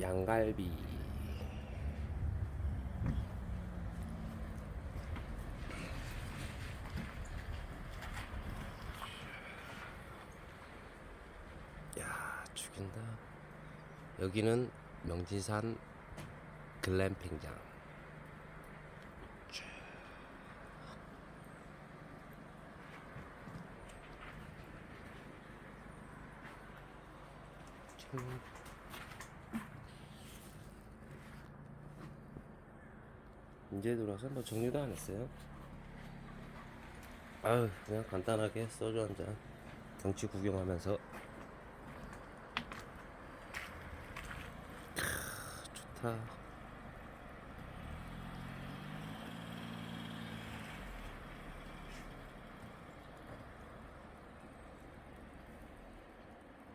양갈비 야 죽인다 여기는 명지산 글램핑장 쭉. 이제 들어와서 뭐 정리도 안 했어요. 아유 그냥 간단하게 소주 한 잔 경치 구경하면서 크, 좋다.